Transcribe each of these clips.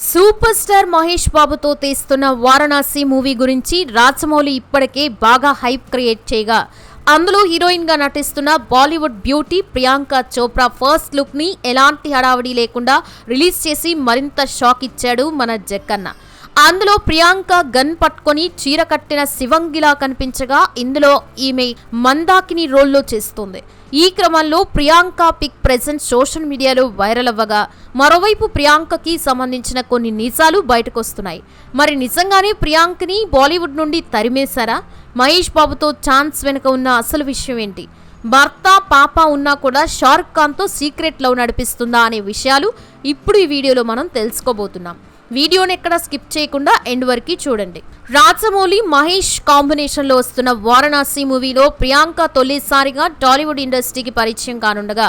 Super star Mahesh బాబుతో తీస్తున్న Varanasi movie గురించి రాజమౌళి ఇప్పటికే బాగా హైప్ క్రియేట్ చేయగా అందులో హీరోయిన్గా నటిస్తున్న Bollywood beauty Priyanka Chopra first లుక్ని ఎలాంటి హడావిడి లేకుండా రిలీజ్ చేసి మరింత షాక్ ఇచ్చాడు మన జక్కన్న. అందులో ప్రియాంక గన్ పట్టుకొని చీర కట్టిన శివంగిలా కనిపించగా ఇందులో ఈమె మందాకిని రోల్లో చేస్తుంది. ఈ క్రమంలో ప్రియాంక పిక్ ప్రెజెంట్ సోషల్ మీడియాలో వైరల్ అవ్వగా మరోవైపు ప్రియాంకకి సంబంధించిన కొన్ని నిజాలు బయటకొస్తున్నాయి. మరి నిజంగానే ప్రియాంకని బాలీవుడ్ నుండి తరిమేశారా? మహేష్ బాబుతో ఛాన్స్ వెనుక ఉన్న అసలు విషయం ఏంటి? భర్త పాప ఉన్నా కూడా షారుఖ్ ఖాన్తో సీక్రెట్ లవ్ నడిపిస్తుందా అనే విషయాలు ఇప్పుడు ఈ వీడియోలో మనం తెలుసుకోబోతున్నాం. వీడియోని ఎక్కడ స్కిప్ చేయకుండా ఎండ్ వరకు చూడండి. రాజమౌళి మహేష్ కాంబినేషన్లో వస్తున్న వారణాసి మూవీలో ప్రియాంక తొలిసారిగా టాలీవుడ్ ఇండస్ట్రీకి పరిచయం కానుండగా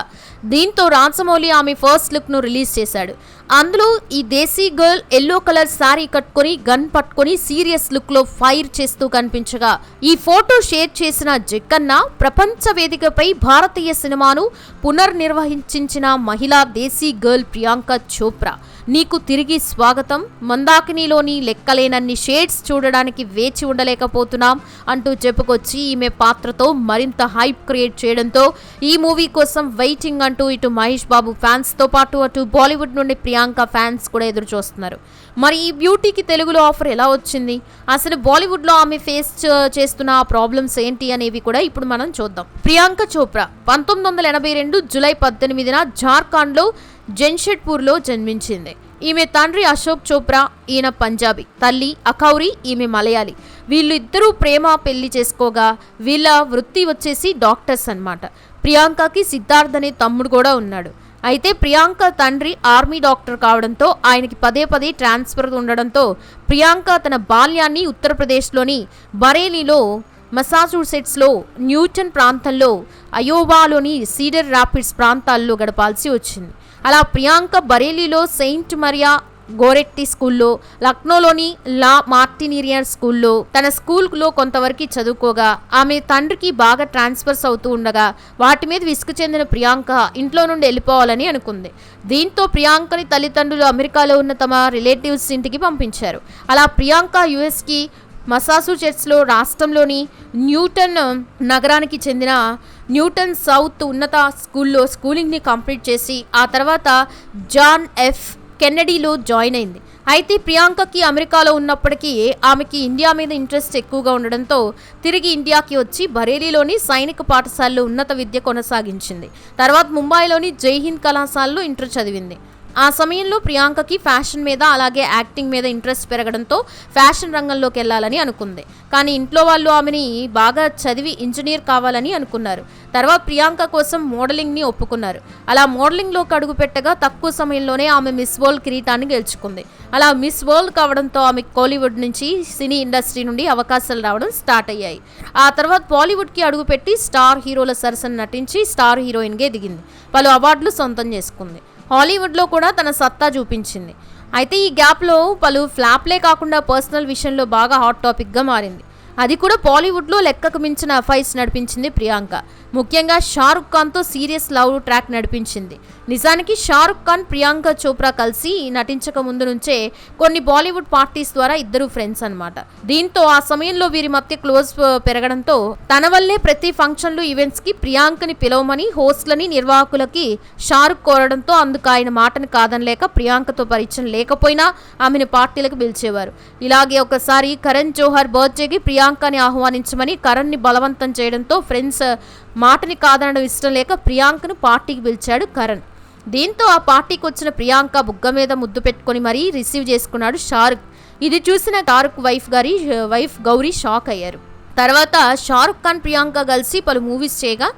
దీంతో రాజమౌళి ఆమె ఫస్ట్ లుక్ను రిలీజ్ చేశాడు. అందులో ఈ desi girl yellow colour sari కట్టుకొని గన్ పట్టుకొని సీరియస్ లుక్లో ఫైర్ చేస్తూ కనిపించగా ఈ ఫోటో షేర్ చేసిన జక్కన్న ప్రపంచ వేదికపై భారతీయ సినిమాను పునర్నిర్వహించిన మహిళా దేశీ గర్ల్ ప్రియాంక చోప్రా. నీకు తిరిగి స్వాగతం. మందాకినిలోని లెక్కలేనన్ని షేడ్స్ చూడడానికి వేచి ఉండలేకపోతున్నాం అంటూ చెప్పుకొచ్చి ఈమె పాత్రతో మరింత హైప్ క్రియేట్ చేయడంతో ఈ మూవీ కోసం వెయిటింగ్ అంటూ ఇటు మహేష్ బాబు ఫ్యాన్స్తో పాటు అటు బాలీవుడ్ నుండి ప్రియాంక ఫ్యాన్స్ కూడా ఎదురు చూస్తున్నారు మరి ఈ బ్యూటీకి తెలుగులో ఆఫర్ ఎలా వచ్చింది? అసలు బాలీవుడ్లో ఆమె ఫేస్ చేస్తున్న ప్రాబ్లమ్స్ ఏంటి అనేవి కూడా ఇప్పుడు మనం చూద్దాం. ప్రియాంక చోప్రా పంతొమ్మిది వందల ఎనభై రెండు జూలై పద్దెనిమిదిన జార్ఖండ్లో జెన్షెడ్పూర్లో జన్మించింది. ఈమె తండ్రి అశోక్ చోప్రా ఈయన పంజాబీ. తల్లి అఖౌరి ఈమె మలయాళి. వీళ్ళు ఇద్దరూ ప్రేమ పెళ్ళి చేసుకోగా వీళ్ళ వృత్తి వచ్చేసి డాక్టర్స్ అన్నమాట. ప్రియాంకకి సిద్ధార్థ్ అనే తమ్ముడు కూడా ఉన్నాడు. అయితే ప్రియాంక తండ్రి ఆర్మీ డాక్టర్ కావడంతో ఆయనకి పదే పదే ట్రాన్స్ఫర్ ఉండడంతో ప్రియాంక తన బాల్యాన్ని ఉత్తరప్రదేశ్లోని బరేలీలో మసాచుసెట్స్లో న్యూటన్ ప్రాంతంలో అయోవాలోని సీడర్ ర్యాపిడ్స్ ప్రాంతాల్లో గడపాల్సి వచ్చింది. అలా ప్రియాంక బరేలీలో సెయింట్ మరియా గోరెట్టి స్కూల్లో లక్నోలోని లా మార్టినీరియర్ స్కూల్లో తన స్కూల్లో కొంతవరకు చదువుకోగా ఆమె తండ్రికి బాగా ట్రాన్స్ఫర్స్ అవుతూ ఉండగా వాటి మీద విసుగు చెందిన ప్రియాంక ఇంట్లో నుండి వెళ్ళిపోవాలని అనుకుంది. దీంతో ప్రియాంకని తల్లిదండ్రులు అమెరికాలో ఉన్న తమ రిలేటివ్స్ ఇంటికి పంపించారు. అలా ప్రియాంక యుఎస్కి మసాచుసెట్స్లో రాష్ట్రంలోని న్యూటన్ నగరానికి చెందిన న్యూటన్ సౌత్ ఉన్నత స్కూల్లో స్కూలింగ్ని కంప్లీట్ చేసి ఆ తర్వాత జాన్ ఎఫ్ కెన్నడీలో జాయిన్ అయింది. అయితే ప్రియాంకకి అమెరికాలో ఉన్నప్పటికీ ఆమెకి ఇండియా మీద ఇంట్రెస్ట్ ఎక్కువగా ఉండడంతో తిరిగి ఇండియాకి వచ్చి బరేలీలోని సైనిక పాఠశాలలో ఉన్నత విద్య కొనసాగించింది. తర్వాత ముంబైలోని జైహింద్ కళాశాలలో ఇంటర్ చదివింది. ఆ సమయంలో ప్రియాంకకి ఫ్యాషన్ మీద అలాగే యాక్టింగ్ మీద ఇంట్రెస్ట్ పెరగడంతో ఫ్యాషన్ రంగంలోకి వెళ్ళాలని అనుకుంది. కానీ ఇంట్లో వాళ్ళు ఆమెని బాగా చదివి ఇంజనీర్ కావాలని అనుకున్నారు. తర్వాత ప్రియాంక కోసం మోడలింగ్ని ఒప్పుకున్నారు. అలా మోడలింగ్లోకి అడుగుపెట్టగా తక్కువ సమయంలోనే ఆమె మిస్ వరల్డ్ కిరీటాన్ని గెలుచుకుంది. అలా మిస్ వరల్డ్ కావడంతో ఆమె కోలీవుడ్ నుంచి సినీ ఇండస్ట్రీ నుండి అవకాశాలు రావడం స్టార్ట్ అయ్యాయి. ఆ తర్వాత బాలీవుడ్కి అడుగుపెట్టి స్టార్ హీరోల సరసన నటించి స్టార్ హీరోయిన్గా దిగింది పలు అవార్డులు సొంతం చేసుకుంది. హాలీవుడ్లో కూడా తన సత్తా చూపించింది. అయితే ఈ గ్యాప్లో పలు ఫ్లాప్లే కాకుండా పర్సనల్ విషయంలో బాగా హాట్ టాపిక్గా మారింది. అది కూడా బాలీవుడ్లో లెక్కకు మించిన ఫైట్స్ నడిపించింది ప్రియాంక. ముఖ్యంగా షారుఖ్ ఖాన్తో సీరియస్ లవ్ ట్రాక్ నడిపించింది. నిజానికి షారుఖ్ ఖాన్ ప్రియాంక చోప్రా కలిసి నటించక ముందు నుంచే కొన్ని బాలీవుడ్ పార్టీస్ ద్వారా ఇద్దరు ఫ్రెండ్స్ అనమాట దీంతో ఆ సమయంలో వీరి మధ్య క్లోజ్ పెరగడంతో తన వల్లే ప్రతి ఫంక్షన్లు ఈవెంట్స్కి ప్రియాంకని పిలవమని హోస్ట్లని నిర్వాహకులకి షారుఖ్ కోరడంతో అందుకు ఆయన మాటని కాదనలేక ప్రియాంకతో పరిచయం లేకపోయినా ఆమెను పార్టీలకు పిలిచేవారు. ఇలాగే ఒకసారి కరణ్ జోహర్ బర్త్డేకి ప్రియాంకని ఆహ్వానించమని కరణ్ని బలవంతం చేయడంతో ఫ్రెండ్స్ మాటని కాదనడం ఇష్టం లేక ప్రియాంకను పార్టీకి పిలిచాడు కరణ్. దీంతో ఆ పార్టీకి వచ్చిన ప్రియాంక బుగ్గ మీద ముద్దు పెట్టుకొని మరీ రిసీవ్ చేసుకున్నాడు షారుఖ్ ఇది చూసిన షారుఖ్ వైఫ్ గారి వైఫ్ గౌరీ షాక్ అయ్యారు. తర్వాత షారుఖ్ ఖాన్ ప్రియాంక కలిసి పలు మూవీస్ చేయగా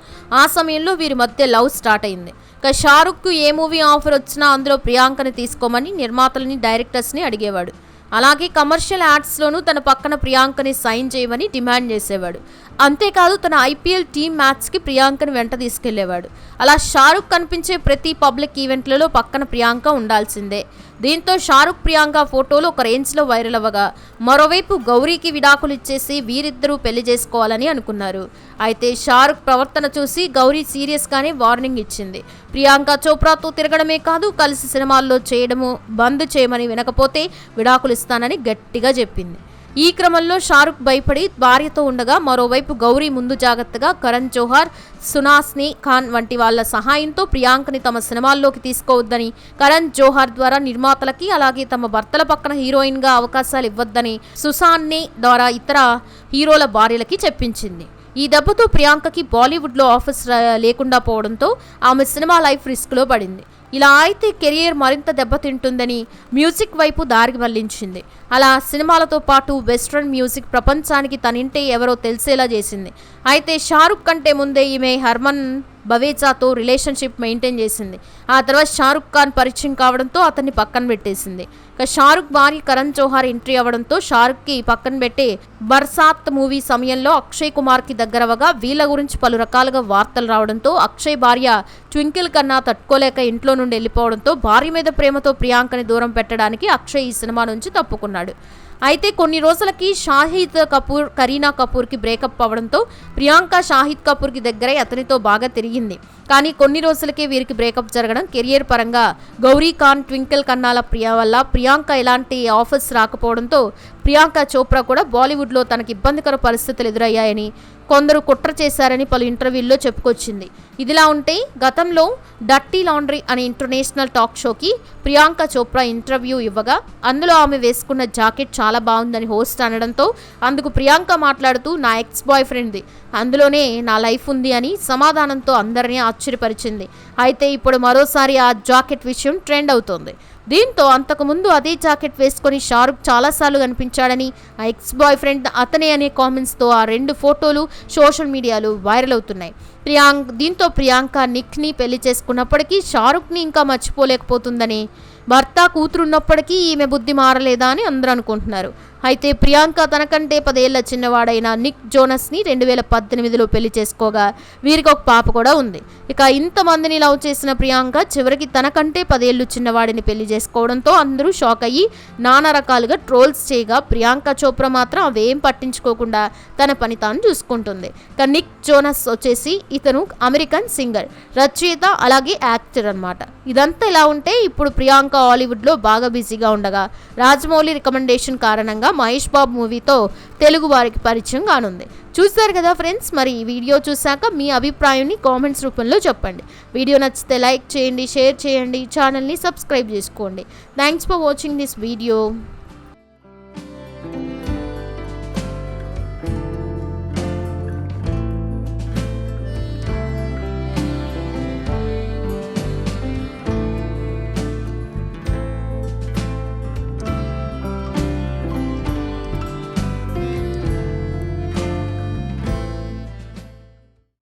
ఆ సమయంలో వీరి మధ్య లవ్ స్టార్ట్ అయింది. ఇక షారుఖ్కు ఏ మూవీ ఆఫర్ వచ్చినా అందులో ప్రియాంకని తీసుకోమని నిర్మాతలని డైరెక్టర్స్ని అడిగేవాడు. అలాగే కమర్షియల్ యాడ్స్లోనూ తన పక్కన ప్రియాంకని సైన్ చేయమని డిమాండ్ చేసేవాడు. అంతేకాదు తన ఐపీఎల్ టీమ్ మ్యాచ్కి ప్రియాంకని వెంట తీసుకెళ్ళేవాడు. అలా షారుఖ్ కనిపించే ప్రతి పబ్లిక్ ఈవెంట్లలో పక్కన ప్రియాంక ఉండాల్సిందే. దీంతో షారుఖ్ ప్రియాంక ఫోటోలు ఒక రేంజ్లో వైరల్ అవ్వగా మరోవైపు గౌరీకి విడాకులు ఇచ్చేసి వీరిద్దరూ పెళ్ళి చేసుకోవాలని అనుకున్నారు. అయితే షారుఖ్ ప్రవర్తన చూసి గౌరీ సీరియస్గానే వార్నింగ్ ఇచ్చింది. ప్రియాంక చోప్రాతో తిరగడమే కాదు కలిసి సినిమాల్లో చేయడము బంద్ చేయమని వినకపోతే విడాకులు ఇస్తానని గట్టిగా చెప్పింది. ఈ క్రమంలో షారుఖ్ భయపడి భార్యతో ఉండగా మరోవైపు గౌరీ ముందు జాగ్రత్తగా కరణ్ జోహార్ సునాస్ని ఖాన్ వంటి వాళ్ళ సహాయంతో ప్రియాంకని తమ సినిమాల్లోకి తీసుకోవద్దని కరణ్ జోహార్ ద్వారా నిర్మాతలకి అలాగే తమ భర్తల పక్కన హీరోయిన్గా అవకాశాలు ఇవ్వద్దని సుసాన్ని ద్వారా ఇతర హీరోల భార్యలకి చెప్పించింది. ఈ దెబ్బతో ప్రియాంకకి బాలీవుడ్లో ఆఫీస్ లేకుండా పోవడంతో ఆమె సినిమా లైఫ్ రిస్క్లో పడింది. ఇలా అయితే కెరియర్ మరింత దెబ్బతింటుందని మ్యూజిక్ వైపు దారి మళ్ళించింది. అలా సినిమాలతో పాటు వెస్ట్రన్ మ్యూజిక్ ప్రపంచానికి తనింటే ఎవరో తెలిసేలా చేసింది. అయితే షారుఖ్ కంటే ముందే ఈమె హర్మన్ బవేచాతో రిలేషన్షిప్ మెయింటైన్ చేసింది. ఆ తర్వాత షారుఖ్ ఖాన్ పరిచయం కావడంతో అతన్ని పక్కన పెట్టేసింది. ఇక షారుఖ్ భార్య కరణ్ జోహార్ ఎంట్రీ అవ్వడంతో షారుఖ్కి పక్కన పెట్టే బర్సాత్ మూవీ సమయంలో అక్షయ్ కుమార్కి దగ్గరవగా వీళ్ళ గురించి పలు రకాలుగా వార్తలు రావడంతో అక్షయ్ భార్య ట్వింకిల్ కన్నా తట్టుకోలేక ఇంట్లో నుండి వెళ్ళిపోవడంతో భార్య మీద ప్రేమతో ప్రియాంకని దూరం పెట్టడానికి అక్షయ్ ఈ సినిమా నుంచి తప్పుకున్నాడు. అయితే కొన్ని రోజులకి షాహిద్ కపూర్ కరీనా కపూర్కి బ్రేకప్ అవ్వడంతో ప్రియాంక షాహిద్ కపూర్కి దగ్గరై అతనితో బాగా తిరిగింది. కానీ కొన్ని రోజులకే వీరికి బ్రేకప్ జరగడం కెరియర్ పరంగా గౌరీ ఖాన్ ట్వింకిల్ కన్నాల ప్రియా వల్ల ప్రియాంక ఎలాంటి ఆఫర్స్ రాకపోవడంతో ప్రియాంక చోప్రా కూడా బాలీవుడ్లో తనకు ఇబ్బందికర పరిస్థితులు ఎదురయ్యాయని కొందరు కుట్ర చేశారని పలు ఇంటర్వ్యూల్లో చెప్పుకొచ్చింది. ఇదిలా ఉంటే గతంలో డర్టీ లాండ్రీ అనే ఇంటర్నేషనల్ టాక్ షోకి ప్రియాంక చోప్రా ఇంటర్వ్యూ ఇవ్వగా అందులో ఆమె వేసుకున్న జాకెట్ చాలా బాగుందని హోస్ట్ అనడంతో అందుకు ప్రియాంక మాట్లాడుతూ నా ఎక్స్ బాయ్ ఫ్రెండ్ది. అందులోనే నా లైఫ్ ఉంది అని సమాధానంతో అందరినీ ఆశ్చర్యపరిచింది. అయితే ఇప్పుడు మరోసారి ఆ జాకెట్ విషయం ట్రెండ్ అవుతోంది. దీంతో అంతకుముందు అదే జాకెట్ వేసుకొని షారుఖ్ చాలాసార్లు కనిపించాడని ఆ ఎక్స్ బాయ్ ఫ్రెండ్ అతనే అనే కామెంట్స్తో ఆ రెండు ఫోటోలు సోషల్ మీడియాలో వైరల్ అవుతున్నాయి. ప్రియాంక్ దీంతో ప్రియాంక నిక్ని పెళ్ళి చేసుకున్నప్పటికీ షారుఖ్ని ఇంకా మర్చిపోలేకపోతుందని భర్త కూతురున్నప్పటికీ ఈమె బుద్ధి మారలేదా అని అందరూ అనుకుంటున్నారు. అయితే ప్రియాంక తనకంటే పదేళ్ళ చిన్నవాడైన నిక్ జోనస్ని రెండు వేల పద్దెనిమిదిలో పెళ్ళి చేసుకోగా. వీరికి ఒక పాప కూడా ఉంది. ఇక ఇంతమందిని లవ్ చేసిన ప్రియాంక చివరికి తనకంటే పదేళ్ళు చిన్నవాడిని పెళ్ళి చేసుకోవడంతో అందరూ షాక్ అయ్యి నానా రకాలుగా ట్రోల్స్ చేయగా ప్రియాంక చోప్రా మాత్రం అవేం పట్టించుకోకుండా తన పని తాను చూసుకుంటుంది. ఇక నిక్ జోనస్ వచ్చేసి ఇతను అమెరికన్ సింగర్ రచయిత అలాగే యాక్టర్ అన్నమాట. ఇదంతా ఇలా ఉంటే ఇప్పుడు ప్రియాంక హాలీవుడ్లో బాగా బిజీగా ఉండగా రాజమౌళి రికమెండేషన్ కారణంగా మహేష్ బాబు మూవీతో తెలుగు వారికి పరిచయం కానుంది. చూస్తారు కదా ఫ్రెండ్స్? మరి ఈ వీడియో చూశాక మీ అభిప్రాయాన్ని కామెంట్స్ రూపంలో చెప్పండి. వీడియో నచ్చితే లైక్ చేయండి షేర్ చేయండి ఛానల్ని సబ్స్క్రైబ్ చేసుకోండి. Thanks for watching this video